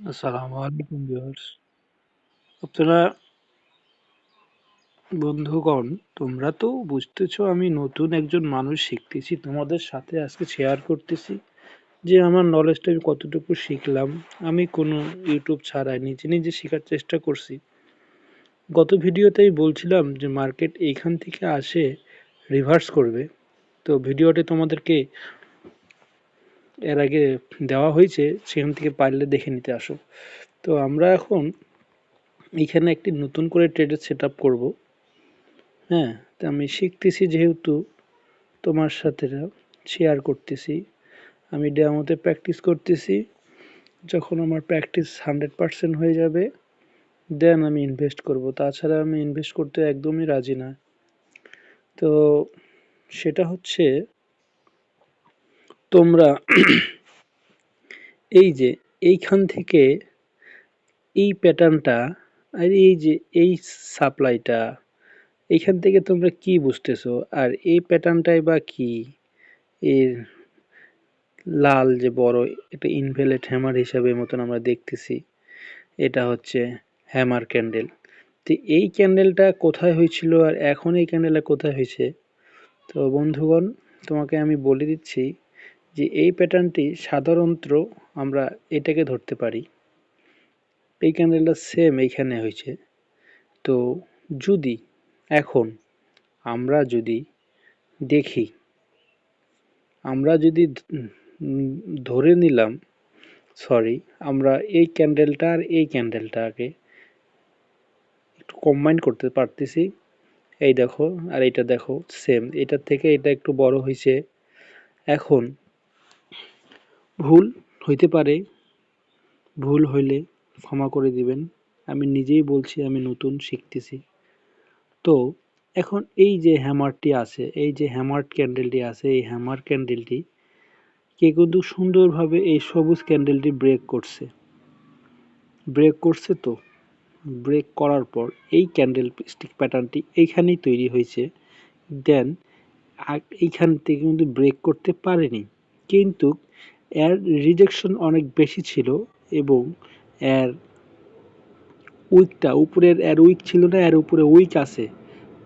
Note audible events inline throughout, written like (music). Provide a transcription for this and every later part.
আসসালামু আলাইকুম ভিউয়ার্স আপনারা বন্ধুগণ, তোমরা তো বুঝতেছো আমি নতুন একজন মানুষ শিখতেছি, তোমাদের সাথে আজকে শেয়ার করতেছি যে আমার নলেজটা আমি কতটুকু শিখলাম। আমি কোনো ইউটিউব ছাড়াই নিজে নিজে শেখার চেষ্টা করছি। গত ভিডিওতেই বলছিলাম যে মার্কেট এইখান থেকে আসে রিভার্স করবে। তো ভিডিওটি তোমাদেরকে এর আগে দেওয়া হয়েছে, সেখান থেকে পারলে দেখে নিতে আসো। তো আমরা এখন এখানে একটি নতুন করে ট্রেডের সেট আপ করব। হ্যাঁ তা আমি শিখতেছি যেহেতু তোমার সাথে শেয়ার করতেছি। আমি ডেমোতে প্র্যাকটিস করতেছি। যখন আমার প্র্যাকটিস হান্ড্রেড পারসেন্ট হয়ে যাবে দেন আমি ইনভেস্ট করব। তাছাড়া আমি ইনভেস্ট করতে একদমই রাজি না। তো সেটা হচ্ছে তোমরা (clears throat) এই যে এইখান থেকে এই প্যাটার্নটা আর এই যে এই সাপ্লাইটা, এইখান থেকে তোমরা কি বুঝতেছো? আর এই প্যাটার্নটাই বা কি? এর লাল যে বড় একটা ইনভেলেট হ্যামার হিসাবে মতন আমরা দেখতেছি, এটা হচ্ছে হ্যামার ক্যান্ডেল তো এই ক্যান্ডেলটা কোথায় হয়েছিল আর এখন এই ক্যান্ডেলটা কোথায় হয়েছে? তো বন্ধুগণ, তোমাকে আমি বলে দিচ্ছি যে এই প্যাটার্নটি সাধারণত আমরা এটাকে ধরতে পারি। এই ক্যান্ডেলটা সেম এইখানে হয়েছে। তো যদি এখন আমরা যদি দেখি, আমরা যদি ধরে নিলাম সরি আমরা এই ক্যান্ডেলটা আর এই ক্যান্ডেলটাকে একটু কম্বাইন করতে পারতেছি। এই দেখো আর এটা দেখো সেম এটার থেকে এটা একটু বড় হয়েছে। এখন ভুল হইতে পারে, ভুল হইলে ক্ষমা করে দিবেন। আমি নিজেই বলছি, আমি নতুন শিখতেছি। তো, এখন এই যে হ্যামারটি আছে, এই যে হ্যামার ক্যান্ডেলটি আছে, এই হ্যামার ক্যান্ডেলটি কে কিন্তু সুন্দরভাবে এই সবুজ ক্যান্ডেলটি ব্রেক করছে। ব্রেক করছে তো? ব্রেক করার পর এই ক্যান্ডেল স্টিক প্যাটার্নটি এইখানেই তৈরি হয়েছে। দেন এইখান থেকে কিন্তু ব্রেক করতে পারেনি। কিন্তু এর রিজেকশন অনেক বেশি ছিল এবং এর উইকটা উপরের এর উইক ছিল না, এর উপরে উইক আছে।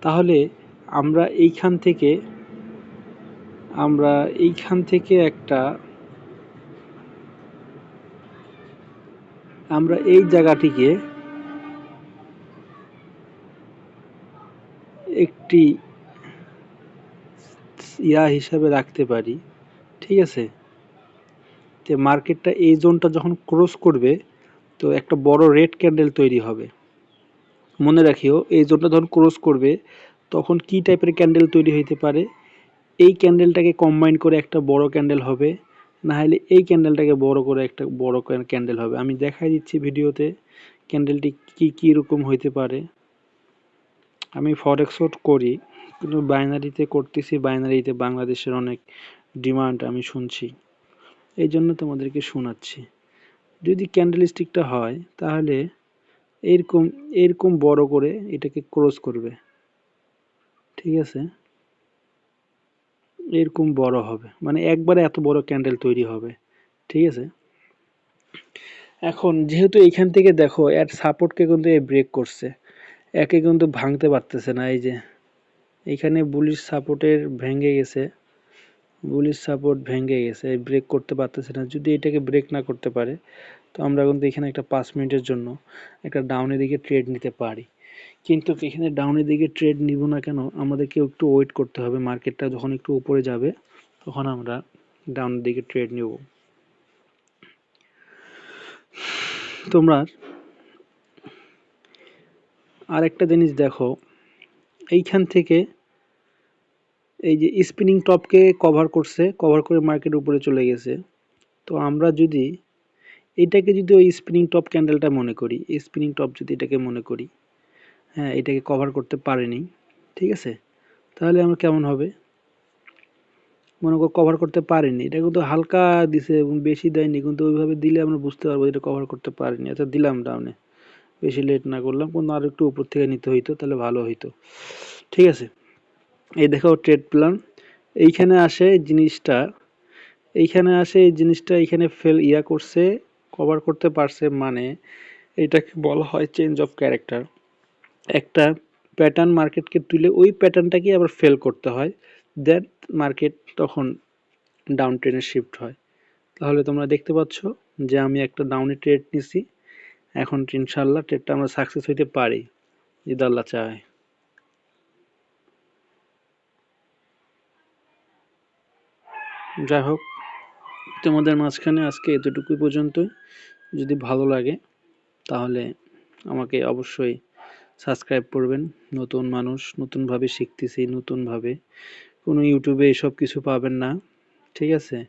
তাহলে আমরা এইখান থেকে, আমরা এইখান থেকে একটা, আমরা এই জায়গাটিকে একটি ইয়া হিসাবে রাখতে পারি। ঠিক আছে? যে মার্কেটটা এই জোনটা যখন ক্রস করবে, তো একটা বড় রেড ক্যান্ডেল তৈরি হবে। মনে রাখিও, এই জোনটা যখন ক্রস করবে, তখন কি টাইপের ক্যান্ডেল তৈরি হইতে পারে? এই ক্যান্ডেলটাকে কম্বাইন করে একটা বড় ক্যান্ডেল হবে না হলে এই ক্যান্ডেলটাকে বড় করে একটা বড় ক্যান্ডেল হবে। আমি দেখাই দিচ্ছি ভিডিওতে ক্যান্ডেলটি কি কি রকম হইতে পারে। আমি ফরেক্সট করি, কিন্তু বাইনারিতে করতেছি, বাইনারিতে বাংলাদেশের অনেক ডিমান্ড আমি শুনছি। এই জন্য তোমাদেরকে শোনাচ্ছি। যদি ক্যান্ডেল স্টিকটা হয়, তাহলে এরকম এরকম বড় করে এটাকে ক্রস করবে। ঠিক আছে? এরকম বড় হবে। মানে একবারে এত বড় ক্যান্ডেল তৈরি হবে। ঠিক আছে? এখন যেহেতু এইখান থেকে দেখো, এর সাপোর্টকে কিন্তু এ ব্রেক করছে। একে কিন্তু ভাঙতে পারতেছে না, এই যে। এখানে বুলিশ সাপোর্টের ভেঙে গেছে। বুলিশ সাপোর্ট ভেঙে গেছে ব্রেক করতে পারতেছে না। যদি এটাকে ব্রেক না করতে পারে, তো আমরা কিন্তু এখানে একটা পাঁচ মিনিটের জন্য একটা ডাউনের দিকে ট্রেড নিতে পারি। কিন্তু এখানে ডাউনের দিকে ট্রেড নিব না কেন? আমাদেরকে একটু ওয়েট করতে হবে। মার্কেটটা যখন একটু উপরে যাবে, তখন আমরা ডাউনের দিকে ট্রেড নিব। তোমরা আর একটা জিনিস দেখো, এইখান থেকে এই যে স্পিনিং টপকে কভার করছে কভার করে মার্কেট উপরে চলে গেছে। তো আমরা যদি এটাকে যদি ওই স্পিনিং টপ ক্যান্ডেলটা মনে করি স্পিনিং টপ যদি এটাকে মনে করি হ্যাঁ এটাকে কভার করতে পারেনি, ঠিক আছে? তাহলে আমার কেমন হবে? মনে কর কভার করতে পারেনি, এটা কিন্তু হালকা দিছে এবং বেশি দেয়নি, কিন্তু ওইভাবে দিলে আমরা বুঝতে পারব এটা কভার করতে পারিনি। আচ্ছা দিলাম ডাউনে বেশি লেট না করলাম, কিন্তু আর একটু উপর থেকে নিতে হইতো, তাহলে ভালো হইতো। ঠিক আছে? এই দেখো ট্রেড প্ল্যান এইখানে আসে জিনিসটা, এইখানে আসে এই জিনিসটা, এইখানে ফেল ইয়া করছে কভার করতে পারছে মানে এটাকে বলা হয় চেঞ্জ অফ ক্যারেক্টার একটা প্যাটার্ন মার্কেটকে তুলে ওই প্যাটার্নটাকে আবার ফেল করতে হয় দ্যাট মার্কেট তখন ডাউন ট্রেনে শিফট হয়। তাহলে তোমরা দেখতে পাচ্ছ যে আমি একটা ডাউনে ট্রেড নিছি, এখন ইনশাল্লাহ ট্রেডটা আমরা সাকসেস হইতে পারি। যদি আল্লাহ চায়। যাই হোক, তোমাদের মাঝখানে আজকে এতটুকুই পর্যন্তই। যদি ভালো লাগে, তাহলে আমাকে অবশ্যই সাবস্ক্রাইব করবেন। নতুন মানুষ, নতুনভাবে শিখতেছি, নতুনভাবে। কোনো ইউটিউবে এসব কিছু পাবেন না, ঠিক আছে?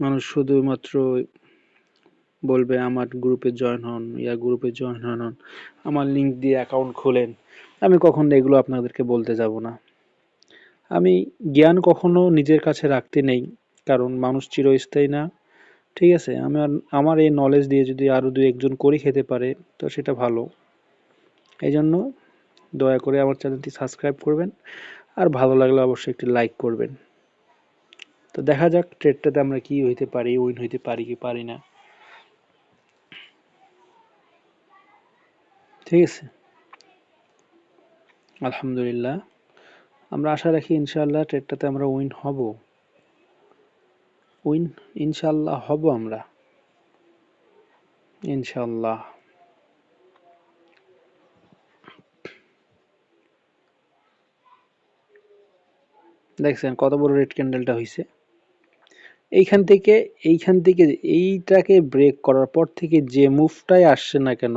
মানুষ শুধুমাত্র বলবে, আমার গ্রুপে জয়েন হন, ইয়া গ্রুপে জয়েন হন হন। আমার লিঙ্ক দিয়ে অ্যাকাউন্ট খোলেন। আমি কখন এগুলো আপনাদেরকে বলতে যাব না। আমি জ্ঞান কখনো নিজের কাছে রাখতে নেই, কারণ মানুষ চিরস্থায়ী না। ঠিক আছে আমার আমার এই নলেজ দিয়ে যদি আরও দু একজন করে খেতে পারে, তো সেটা ভালো। এই জন্য দয়া করে আমার চ্যানেলটি সাবস্ক্রাইব করবেন, আর ভালো লাগলে অবশ্যই একটি লাইক করবেন। তো দেখা যাক ট্রেডটাতে আমরা কি হইতে পারি উইন হইতে পারি কি পারি না। ঠিক আছে? আলহামদুলিল্লাহ। আমরা আশা রাখি ইনশাআল্লাহ ট্রেডটাতে আমরা উইন হব। উইন ইনশাআল্লাহ হব আমরা। ইনশাআল্লাহ। দেখছেন কত বড় রেড ক্যান্ডেলটা হয়েছে এইখান থেকে এইখান থেকে এইটাকে ব্রেক করার পর থেকে যে মুভটাই আসছে না কেন,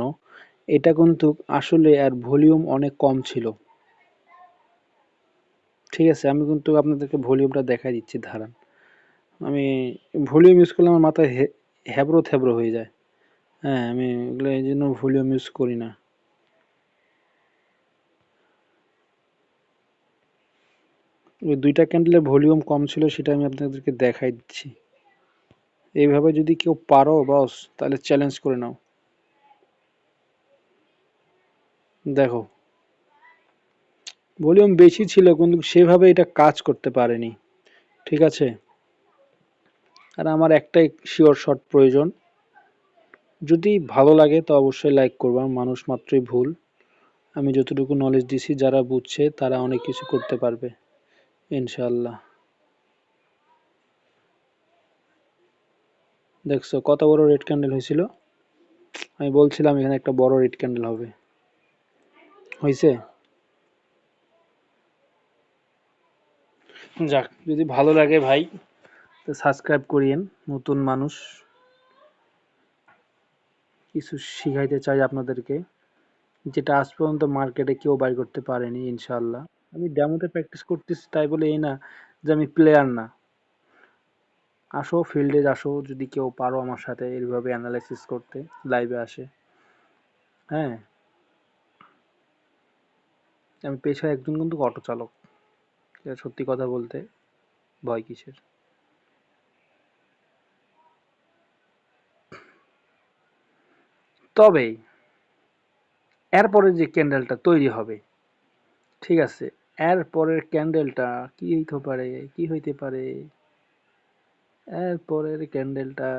এটা কিন্তু আসলে আর ভলিউম অনেক কম ছিল। ঠিক আছে, আমি কিন্তু আপনাদেরকে ভলিউমটা দেখাই দিচ্ছি ধারান আমি ভলিউম ইউজ করলে আমার মাথায় হ্যাবরো থ্যাবরো হয়ে যায়। হ্যাঁ আমি এগুলো এই জন্য ভলিউম ইউজ করি না। ওই দুইটা ক্যান্ডেলের ভলিউম কম ছিল সেটা আমি আপনাদেরকে দেখাই দিচ্ছি। এইভাবে যদি কেউ পারো বস তাহলে চ্যালেঞ্জ করে নাও। দেখো ভলিউম বেশি ছিল, কিন্তু সেভাবে এটা কাজ করতে পারেনি। ঠিক আছে? আর আমার একটাই শিওর শট প্রয়োজন। যদি ভালো লাগে, তো অবশ্যই লাইক করবা। মানুষ মাত্রই ভুল। আমি যতটুকু নলেজ দিছি, যারা বুঝছে, তারা অনেক কিছু করতে পারবে। ইনশাল্লাহ দেখছ, কত বড় রেড ক্যান্ডেল হয়েছিল? আমি বলছিলাম, এখানে একটা বড় রেড ক্যান্ডেল হবে। হয়েছে? যাক, যদি ভালো লাগে ভাই, তো সাবস্ক্রাইব করিয়েন, নতুন মানুষ। কিছু শিখাইতে চাই আপনাদেরকে, যেটা আজ পর্যন্ত মার্কেটে কেউ বাই করতে পারেনি ইনশাল্লাহ আমি ডেমোতে প্র্যাকটিস করতেছি, তাই বলে এই না যে আমি প্লেয়ার না। আসো ফিল্ডে আসো, যদি কেউ পারো আমার সাথে এইভাবে অ্যানালাইসিস করতে লাইভে আসে। হ্যাঁ? আমি পেশায় একজন কিন্তু অটো চালক সত্যি কথা বলতে ভয় কিসের? তবে এরপরে যে ক্যান্ডেলটা তৈরি হবে, ঠিক আছে এর পরের ক্যান্ডেলটা কি হইতে পারে, কি হইতে পারে? এর পরের ক্যান্ডেলটা,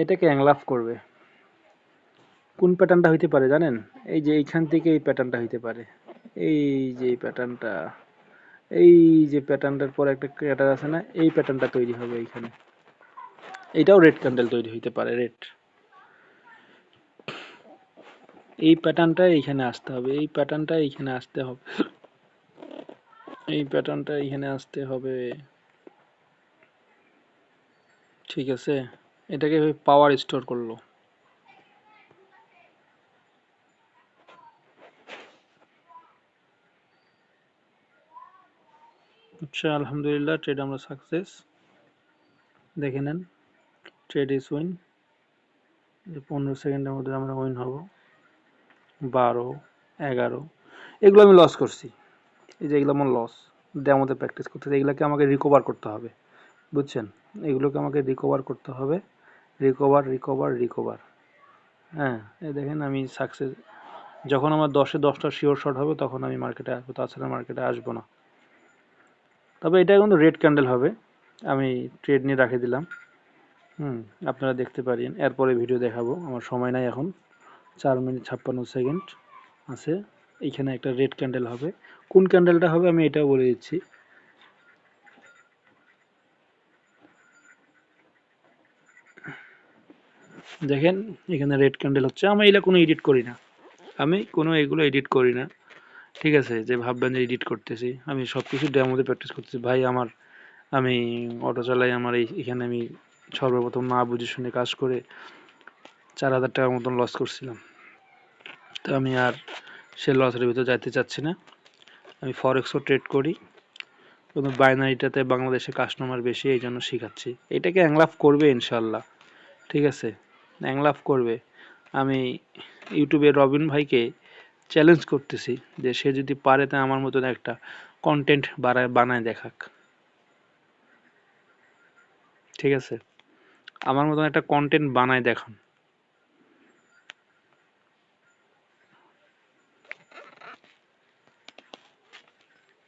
এটাকে অ্যাংলাফ করবে। কোন প্যাটার্নটা হইতে পারে জানেন? এই যে এইখান থেকে এই প্যাটার্নটা হইতে পারে। এই যে প্যাটার্নটা এই যে প্যাটার্নটার পর একটা ক্যাটার আছে না, এই প্যাটার্নটা তৈরি হবে এইখানে। এটাও রেড ক্যান্ডেল তৈরি হইতে পারে রেড এই প্যাটার্নটা এইখানে আসতে হবে, এই প্যাটার্নটা এইখানে আসতে হবে। এই প্যাটার্নটা এইখানে আসতে হবে। ঠিক আছে? এটাকে পাওয়ার স্টোর করল। আচ্ছা আলহামদুলিল্লাহ ট্রেড আমরা সাকসেস দেখে নেন ট্রেড ইস উইন পনেরো সেকেন্ডের মধ্যে আমরা উইন হব। বারো, এগারো, এগুলো আমি লস করছি। এই যে এগুলো আমার লস ড্যামোতে প্র্যাকটিস করতে এগুলোকে আমাকে রিকভার করতে হবে, বুঝছেন? এগুলোকে আমাকে রিকভার করতে হবে। রিকভার রিকভার রিকভার হ্যাঁ এই দেখেন আমি সাকসেস যখন আমার দশে দশটা শিওর শট হবে, তখন আমি মার্কেটে আসব। তাছাড়া মার্কেটে আসব না। তবে এটা কিন্তু রেড ক্যান্ডেল হবে। আমি ট্রেড নিয়ে রাখে দিলাম। হুম, আপনারা দেখতে পারেন। এরপরে ভিডিও দেখাবো। আমার সময় নাই এখন। চার মিনিট ছাপ্পান্ন সেকেন্ড আছে। এখানে একটা রেড ক্যান্ডেল হবে। কোন ক্যান্ডেলটা হবে আমি এটাও বলে দিচ্ছি। দেখেন, এখানে রেড ক্যান্ডেল হচ্ছে। আমি এগুলো কোনো এডিট করি না। আমি কোনো এগুলো এডিট করি না। ঠিক আছে, যে ভাববেন যে এডিট করতেছি। আমি সব কিছু ডেমোতে প্র্যাকটিস করতেছি। ভাই, আমার, আমি অটো চালাই, আমার এই, এখানে আমি সর্বপ্রথম না বুঝে শুনে কাজ করে চার হাজার টাকার মতন লস করছিলাম। তো আমি আর সে লসের ভিতরে যাইতে চাচ্ছি না। আমি ফরেক্সও ট্রেড করি। কিন্তু বাইনারিটাতে বাংলাদেশে কাস্টমার বেশি, এই জন্য শেখাচ্ছি। এটাকে অ্যাংলাফ করবে ইনশাল্লাহ ঠিক আছে? অ্যাংলাফ করবে। আমি ইউটিউবে রবিন ভাইকে চ্যালেঞ্জ করতেছি যে সে যদি পারে তা আমার মতন একটা কন্টেন্ট বানায় বানায় দেখাক। ঠিক আছে? আমার মতন একটা কন্টেন্ট বানায় দেখান।